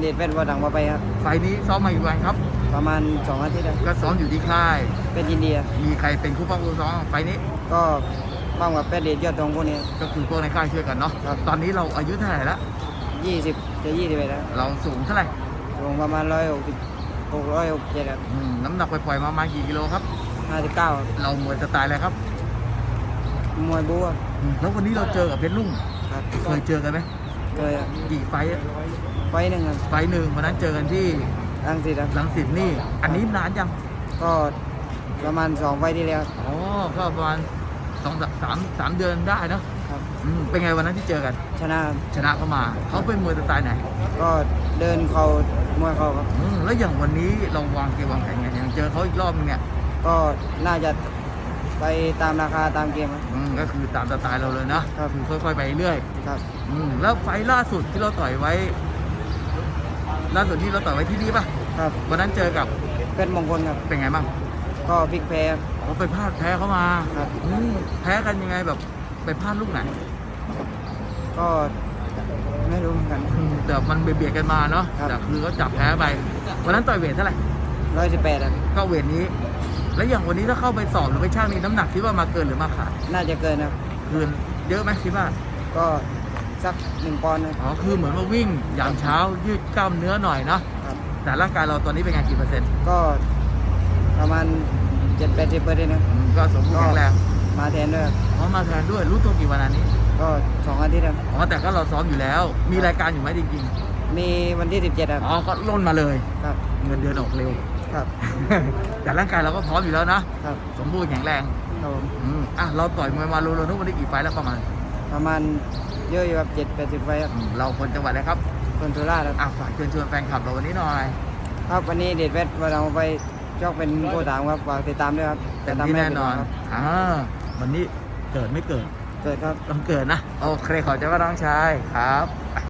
เดชเป็นวัดังมาไปครับ ไฟล์นี้ซ้อมมาอยู่วันครับ ประมาณสองอาทิตย์ครับก็ซ้อมอยู่ที่ค่าย เป็นยินดีครับมีใครเป็นคู่ป้องคู่ซ้อมไฟล์นี้ก็บ้างกับเป็ดเดชยอดตรงพวกนี้ ก็คือพวกในค่ายช่วยกันเนาะครับ ตอนนี้เราอายุเท่าไหร่แล้วยี่สิบจะยี่สิบไปแล้วเราสูงเท่าไหร่ลงประมาณร้อยหกสิบหกร้อยหกเจ็ดครับอืมน้ำหนักปล่อยๆมาประมาณกี่กิโลครับห้าสิบเก้าเรามวยสไตล์อะไรครับมวยบู๊ครับอืมแล้ววันนี้เราเจอกับเพชรลุ่ง ครับเคยเจอกันไหม เคยครับกี่ไฟท์อะไฟต์หนึ่งครับไฟท์หนึ่งวันนั้นเจอกันที่รังสิตครับลังสิตนี่ อันนี้นานยังก็ประมาณสองไฟต์ที่แล้วอ๋อก็ประมาณสองสามสามเดือนได้เนอะครับ อืมเป็นไงวันนั้นที่เจอกัน ชนะชนะเข้ามาเขาเป็นมวยสไตล์ไหนก็เดินเขามวยเขาครับ อืมแล้วอย่างวันนี้เราวางเกมวางแผนไงอย่างเจอเขาอีกรอบนึงเนี่ยก็น่าจะ ไปตามราคาตามเกมครับ อืมก็คือตามสไตล์เราเลยนะครับ คือค่อยๆไปเรื่อยครับอืมแล้วไฟล์ล่าสุดที่เราต่อยไว้ ล่าสุดที่เราต่อยไว้ที่นี่ปะครับวันนั้นเจอกับเป็นมงคลครับ เป็นไงบ้างก็พลิกแพ้ครับเขาไปพลาดแพ้เขามาครับ อืมแพ้กันยังไงแบบไปพลาดลูกไหนก็ไม่รู้เหมือนกัน อืมแต่มันเบียดๆกันมาเนาะครับ แต่คือเขาจับแพ้ไปวันนั้นต่อยเวทเท่าไหร่ร้อยสิบแปดครับก็เวทนี้ แล้วอย่างวันนี้ถ้าเข้าไปสอบหรือไปช่างนี่น้ำหนักคิดว่ามาเกินหรือมาขาดน่าจะเกินครับ เกินเยอะไหมคิดว่าก็สักหนึ่งปอนด์ครับอ๋อคือเหมือนว่าวิ่งยามเช้ายืดกล้ามเนื้อหน่อยเนาะครับ แต่ร่างกายเราตอนนี้เป็นไงกี่เปอร์เซ็นต์ก็ประมาณเจ็ดแปดสิบเปอร์เซ็นต์ครับอืมก็สมบูรณ์แข็งแรงมาแทนด้วยครับอ๋อมาแทนด้วยรู้ตัวกี่วันอันนี้ก็สองอาทิตย์ครับอ๋อแต่ก็เราซ้อมอยู่แล้ว มีรายการอยู่ไหมจริงมีวันที่สิบเจ็ดครับๆอ๋อก็ล่นมาเลย ครับ เงินเดือนออกเร็ว ครับ แต่ร่างกายเราก็พร้อมอยู่แล้วนะครับ สมบูรณ์แข็งแรงครับผมอืมอะเราต่อยมวยมาโลโลทุกวันนี้กี่ไฟล์แล้วประมาณประมาณเยอะอยู่ครับเจ็ดแปดสิบไฟครับอืมเราคนจังหวัดอะไรครับคนสุราษฎร์ครับอะฝากเชิญชวนแฟนคลับเราวันนี้หน่อยครับวันนี้เดชเพชรวันเราไปจอกเป็นโคตามครับฝากติดตามด้วยครับเต็มจะทำที่ให้แน่นอนผิดหวังครับอ่าวันนี้เกิดไม่เกิด เกิดครับ ต้องเกิดนะ โอเคขอเจ้าว่าน้องชายครับ